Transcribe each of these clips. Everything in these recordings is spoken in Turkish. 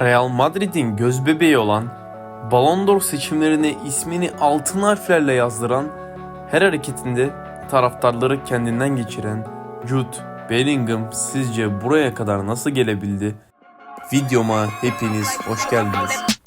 Real Madrid'in gözbebeği olan, Ballon d'Or seçimlerine ismini altın harflerle yazdıran, her hareketinde taraftarları kendinden geçiren Jude Bellingham sizce buraya kadar nasıl gelebildi? Videoma hepiniz hoş geldiniz.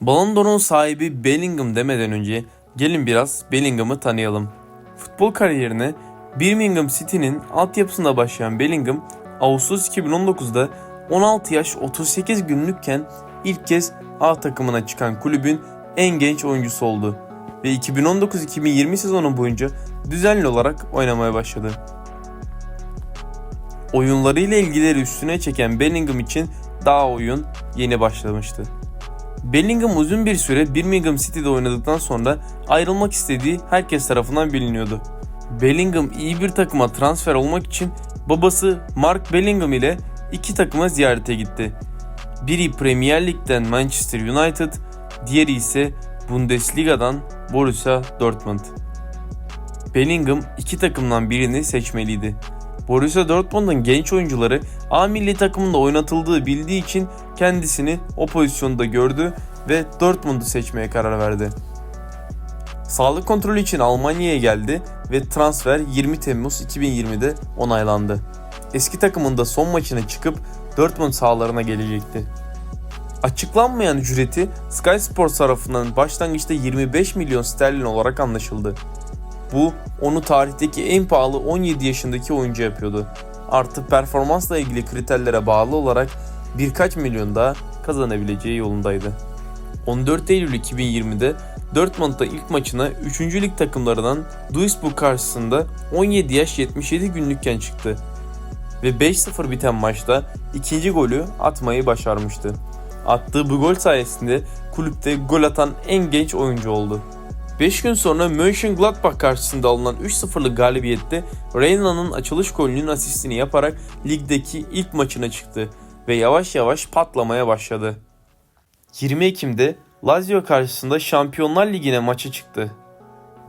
Ballon d'Or'un sahibi Bellingham demeden önce gelin biraz Bellingham'ı tanıyalım. Futbol kariyerine Birmingham City'nin altyapısında başlayan Bellingham, Ağustos 2019'da 16 yaş 38 günlükken ilk kez A takımına çıkan kulübün en genç oyuncusu oldu ve 2019-2020 sezonu boyunca düzenli olarak oynamaya başladı. Oyunlarıyla ilgileri üstüne çeken Bellingham için daha oyun yeni başlamıştı. Bellingham uzun bir süre Birmingham City'de oynadıktan sonra ayrılmak istediği herkes tarafından biliniyordu. Bellingham iyi bir takıma transfer olmak için babası Mark Bellingham ile iki takıma ziyarete gitti. Biri Premier Lig'den Manchester United, diğeri ise Bundesliga'dan Borussia Dortmund. Bellingham iki takımdan birini seçmeliydi. Borussia Dortmund'un genç oyuncuları A milli takımında oynatıldığı bildiği için kendisini o pozisyonda gördü ve Dortmund'u seçmeye karar verdi. Sağlık kontrolü için Almanya'ya geldi ve transfer 20 Temmuz 2020'de onaylandı. Eski takımında son maçına çıkıp Dortmund sahalarına gelecekti. Açıklanmayan ücreti Sky Sports tarafından başlangıçta 25 milyon sterlin olarak anlaşıldı. Bu onu tarihteki en pahalı 17 yaşındaki oyuncu yapıyordu. Artı performansla ilgili kriterlere bağlı olarak birkaç milyon daha kazanabileceği yolundaydı. 14 Eylül 2020'de Dortmund'da ilk maçına 3. lig takımlarından Duisburg karşısında 17 yaş 77 günlükken çıktı ve 5-0 biten maçta ikinci golü atmayı başarmıştı. Attığı bu gol sayesinde kulüpte gol atan en genç oyuncu oldu. 5 gün sonra Mönchengladbach karşısında alınan 3-0'lık galibiyette Reyna'nın açılış golünün asistini yaparak ligdeki ilk maçına çıktı ve yavaş yavaş patlamaya başladı. 20 Ekim'de Lazio karşısında Şampiyonlar Ligi'ne maça çıktı.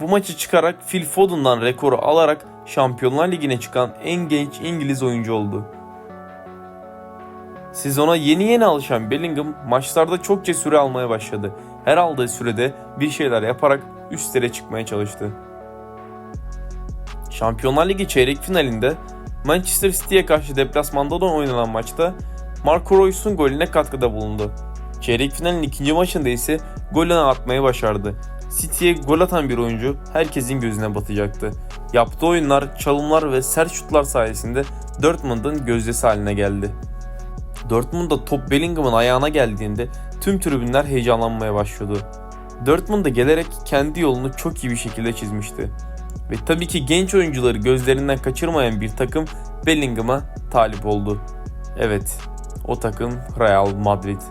Bu maçı çıkarak Phil Foden'dan rekoru alarak Şampiyonlar Ligi'ne çıkan en genç İngiliz oyuncu oldu. Sezona yeni yeni alışan Bellingham maçlarda çokça süre almaya başladı. Her aldığı sürede bir şeyler yaparak üstlere çıkmaya çalıştı. Şampiyonlar Ligi çeyrek finalinde Manchester City'ye karşı deplasmanda oynanan maçta Marco Reus'un golüne katkıda bulundu. Çeyrek finalin ikinci maçında ise golünü atmayı başardı. City'ye gol atan bir oyuncu herkesin gözüne batacaktı. Yaptığı oyunlar, çalımlar ve sert şutlar sayesinde Dortmund'un gözdesi haline geldi. Dortmund'da top Bellingham'ın ayağına geldiğinde tüm tribünler heyecanlanmaya başlıyordu. Dortmund'a gelerek kendi yolunu çok iyi bir şekilde çizmişti. Ve tabii ki genç oyuncuları gözlerinden kaçırmayan bir takım Bellingham'a talip oldu. Evet, o takım Real Madrid.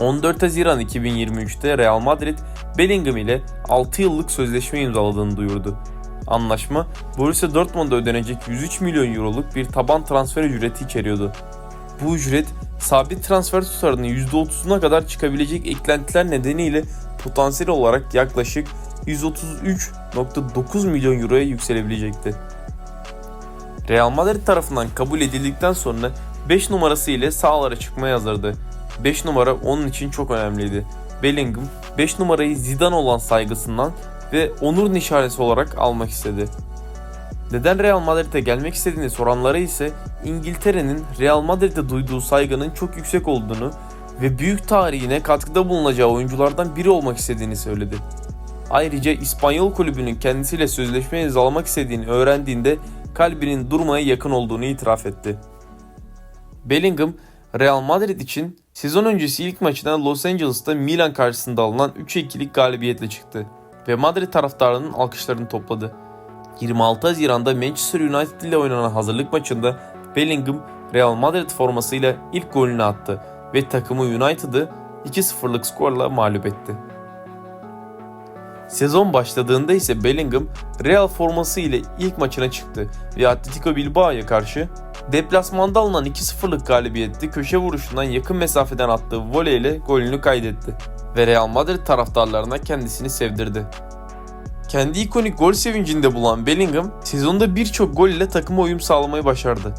14 Haziran 2023'te Real Madrid Bellingham ile 6 yıllık sözleşme imzaladığını duyurdu. Anlaşma Borussia Dortmund'a ödenecek 103 milyon euroluk bir taban transfer ücreti içeriyordu. Bu ücret sabit transfer tutarının %30'una kadar çıkabilecek eklentiler nedeniyle potansiyel olarak yaklaşık 133.9 milyon euroya yükselebilecekti. Real Madrid tarafından kabul edildikten sonra 5 numarası ile sahalara çıkmaya hazırdı. 5 numara onun için çok önemliydi. Bellingham 5 numarayı Zidane olan saygısından ve onur nişanesi olarak almak istedi. Neden Real Madrid'e gelmek istediğini soranlara ise İngiltere'nin Real Madrid'e duyduğu saygının çok yüksek olduğunu ve büyük tarihine katkıda bulunacağı oyunculardan biri olmak istediğini söyledi. Ayrıca İspanyol kulübünün kendisiyle sözleşme imzalamak istediğini öğrendiğinde kalbinin durmaya yakın olduğunu itiraf etti. Bellingham, Real Madrid için sezon öncesi ilk maçına Los Angeles'ta Milan karşısında alınan 3-2'lik galibiyetle çıktı ve Madrid taraftarının alkışlarını topladı. 26 Haziran'da Manchester United ile oynanan hazırlık maçında Bellingham Real Madrid formasıyla ilk golünü attı ve takımı United'ı 2-0'lık skorla mağlup etti. Sezon başladığında ise Bellingham Real forması ile ilk maçına çıktı ve Atletico Bilbao'ya karşı deplasmanda alınan 2-0'lık galibiyette köşe vuruşundan yakın mesafeden attığı voleyle golünü kaydetti ve Real Madrid taraftarlarına kendisini sevdirdi. Kendi ikonik gol sevincinde bulan Bellingham sezonda birçok gol ile takıma uyum sağlamayı başardı.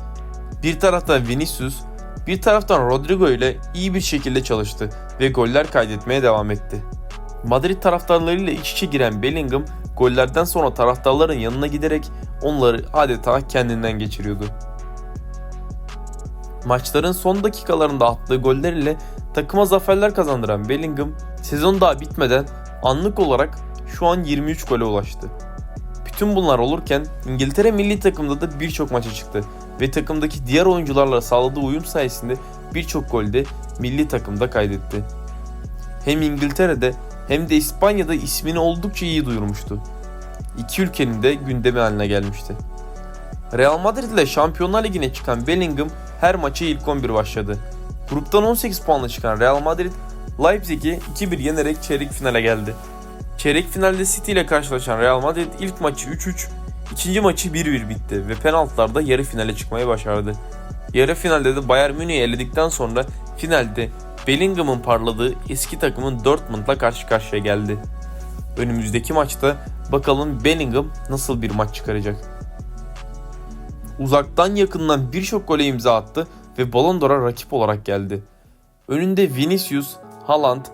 Bir taraftan Vinicius, bir taraftan Rodrigo ile iyi bir şekilde çalıştı ve goller kaydetmeye devam etti. Madrid taraftarlarıyla iç içe giren Bellingham gollerden sonra taraftarların yanına giderek onları adeta kendinden geçiriyordu. Maçların son dakikalarında attığı goller ile takıma zaferler kazandıran Bellingham sezon daha bitmeden anlık olarak şu an 23 gole ulaştı. Bütün bunlar olurken İngiltere milli takımda da birçok maça çıktı ve takımdaki diğer oyuncularla sağladığı uyum sayesinde birçok golde milli takımda kaydetti. Hem İngiltere'de hem de İspanya'da ismini oldukça iyi duyurmuştu. İki ülkenin de gündemi haline gelmişti. Real Madrid ile Şampiyonlar Ligi'ne çıkan Bellingham her maça ilk 11 başladı. Gruptan 18 puanla çıkan Real Madrid, Leipzig'i 2-1 yenerek çeyrek finale geldi. Çeyrek finalde City ile karşılaşan Real Madrid ilk maçı 3-3, ikinci maçı 1-1 bitti ve penaltılarda yarı finale çıkmayı başardı. Yarı finalde de Bayern Münih'i eledikten sonra finalde Bellingham'ın parladığı eski takımın Dortmund'la karşı karşıya geldi. Önümüzdeki maçta bakalım Bellingham nasıl bir maç çıkaracak. Uzaktan yakından birçok gole imza attı ve Ballon d'Or'a rakip olarak geldi. Önünde Vinicius, Haaland,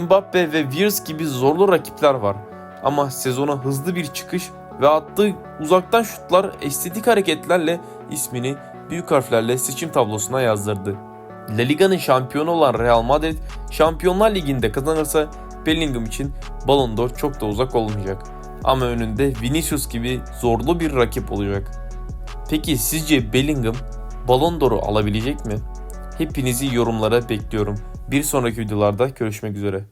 Mbappe ve Viers gibi zorlu rakipler var. Ama sezona hızlı bir çıkış ve attığı uzaktan şutlar estetik hareketlerle ismini büyük harflerle seçim tablosuna yazdırdı. La Liga'nın şampiyonu olan Real Madrid Şampiyonlar Ligi'nde kazanırsa Bellingham için Ballon d'Or çok da uzak olmayacak. Ama önünde Vinicius gibi zorlu bir rakip olacak. Peki sizce Bellingham Ballon d'Or'u alabilecek mi? Hepinizi yorumlara bekliyorum. Bir sonraki videolarda görüşmek üzere.